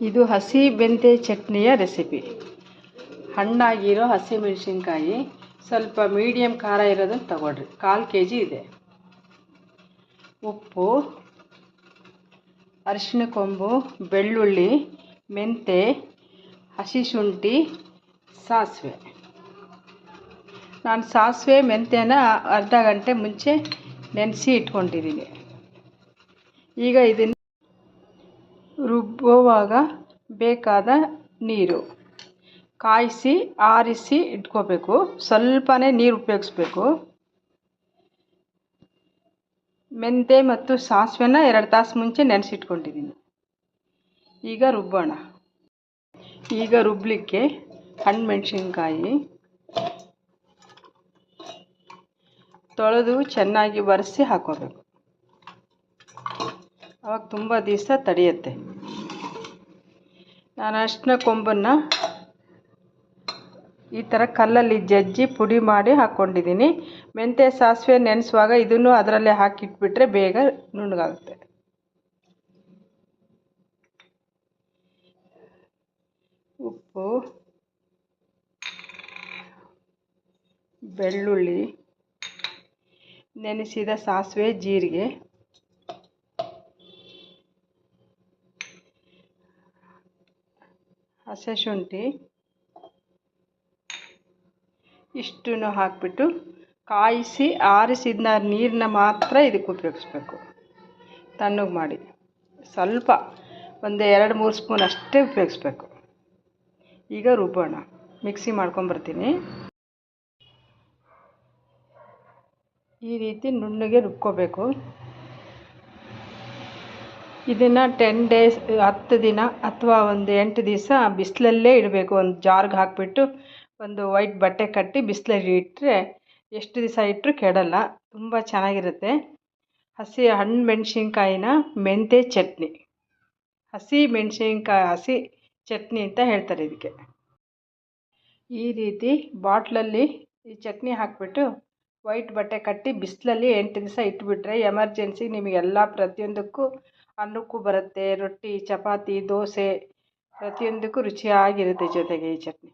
ಇದು ಹಸಿ ಮೆಂತೆ ಚಟ್ನಿಯ ರೆಸಿಪಿ. ಹಣ್ಣಾಗಿರೋ ಹಸಿಮೆಣಸಿನ್ಕಾಯಿ ಸ್ವಲ್ಪ ಮೀಡಿಯಮ್ ಖಾರ ಇರೋದನ್ನು ತಗೊಳ್ರಿ. ಕಾಲು ಕೆ ಜಿ ಇದೆ. ಉಪ್ಪು ಅರಿಶಿನ ಕೊಂಬು, ಬೆಳ್ಳುಳ್ಳಿ, ಮೆಂತೆ, ಹಸಿ ಶುಂಠಿ, ಸಾಸಿವೆ. ನಾನು ಸಾಸಿವೆ ಮೆಂತೆನ ಅರ್ಧ ಗಂಟೆ ಮುಂಚೆ ನೆನೆಸಿ ಇಟ್ಕೊಂಡಿದ್ದೀನಿ ಈಗ ಇದನ್ನು ರುಬ್ಬುವಾಗ ಬೇಕಾದ ನೀರು. ಕಾಯಿಸಿ, ಆರಿಸಿ ಇಟ್ಕೋಬೇಕು. ಸ್ವಲ್ಪನೇ ನೀರು ಉಪಯೋಗಿಸ್ಬೇಕು. ಮೆಂತೆ ಮತ್ತು ಸಾಸಿವೆನ ಎರಡು ತಾಸು ಮುಂಚೆ ನೆನೆಸಿಟ್ಕೊಂಡಿದ್ದೀನಿ. ಈಗ ರುಬ್ಬೋಣ. ಈಗ ರುಬ್ಬಲಿಕ್ಕೆ ಹಣ್ಣು ಮೆಣಸಿನ್ಕಾಯಿ ತೊಳೆದು ಚೆನ್ನಾಗಿ ಒರೆಸಿ ಹಾಕ್ಕೋಬೇಕು ಅವಾಗ ತುಂಬ ದಿವಸ ತಡೆಯುತ್ತೆ. ನಾನು ಅರಿಶಿನ ಕೊಂಬನ್ನು ಈ ಥರ ಕಲ್ಲಲ್ಲಿ ಜಜ್ಜಿ ಪುಡಿ ಮಾಡಿ ಹಾಕ್ಕೊಂಡಿದ್ದೀನಿ ಮೆಂತ್ಯ ಸಾಸಿವೆ ನೆನೆಸುವಾಗ ಇದನ್ನು ಅದರಲ್ಲೇ ಹಾಕಿಟ್ಬಿಟ್ರೆ ಬೇಗ ನುಣ್ಣಗಾಗುತ್ತೆ. ಉಪ್ಪು, ಬೆಳ್ಳುಳ್ಳಿ, ನೆನೆಸಿದ ಸಾಸಿವೆ, ಜೀರಿಗೆ. ಹಸೆ ಶುಂಠಿ ಇಷ್ಟನ್ನು ಹಾಕಿಬಿಟ್ಟು ಕಾಯಿಸಿ ಆರಿಸಿದ ನೀರನ್ನ ಮಾತ್ರ ಇದಕ್ಕೆ ಉಪಯೋಗಿಸ್ಬೇಕು. ತಣ್ಣಗೆ ಮಾಡಿ. ಸ್ವಲ್ಪ ಒಂದು ಎರಡು, ಮೂರು ಸ್ಪೂನ್ ಅಷ್ಟೇ ಉಪಯೋಗಿಸ್ಬೇಕು. ಈಗ ರುಬ್ಬೋಣ. ಮಿಕ್ಸಿ ಮಾಡ್ಕೊಂಬರ್ತೀನಿ ಈ ರೀತಿ ನುಣ್ಣಗೆ ರುಬ್ಕೋಬೇಕು. ಇದನ್ನು ಟೆನ್ ಡೇಸ್ ಹತ್ತು ದಿನ ಅಥವಾ ಒಂದು ಎಂಟು ದಿವಸ ಬಿಸಿಲಲ್ಲೇ ಇಡಬೇಕು. ಒಂದು ಜಾರ್ಗೆ ಹಾಕಿಬಿಟ್ಟು ಒಂದು ವೈಟ್ ಬಟ್ಟೆ ಕಟ್ಟಿ ಬಿಸಿಲಲ್ಲಿ ಇಟ್ಟರೆ ಎಷ್ಟು ದಿವಸ ಇಟ್ಟರೂ ಕೆಡಲ್ಲ. ತುಂಬ ಚೆನ್ನಾಗಿರುತ್ತೆ. ಹಸಿ ಹಣ್ಣು ಮೆಣಸಿನ್ಕಾಯಿನ ಮೆಂತ್ಯ ಚಟ್ನಿ. ಹಸಿ ಮೆಣಸಿನ್ಕಾಯಿ, ಹಸಿ ಚಟ್ನಿ ಅಂತ ಹೇಳ್ತಾರೆ ಇದಕ್ಕೆ. ಈ ರೀತಿ ಬಾಟ್ಲಲ್ಲಿ ಈ ಚಟ್ನಿ ಹಾಕಿಬಿಟ್ಟು ವೈಟ್ ಬಟ್ಟೆ ಕಟ್ಟಿ ಬಿಸಿಲಲ್ಲಿ ಎಂಟು ದಿವಸ ಇಟ್ಬಿಟ್ರೆ ಎಮರ್ಜೆನ್ಸಿ ನಿಮಗೆಲ್ಲ ಪ್ರತಿಯೊಂದಕ್ಕೂ ಅನ್ನಕ್ಕೂ ಬರುತ್ತೆ ರೊಟ್ಟಿ ಚಪಾತಿ ದೋಸೆ ಪ್ರತಿಯೊಂದಕ್ಕೂ ರುಚಿಯಾಗಿರುತ್ತೆ ಜೊತೆಗೆ ಈ ಚಟ್ನಿ.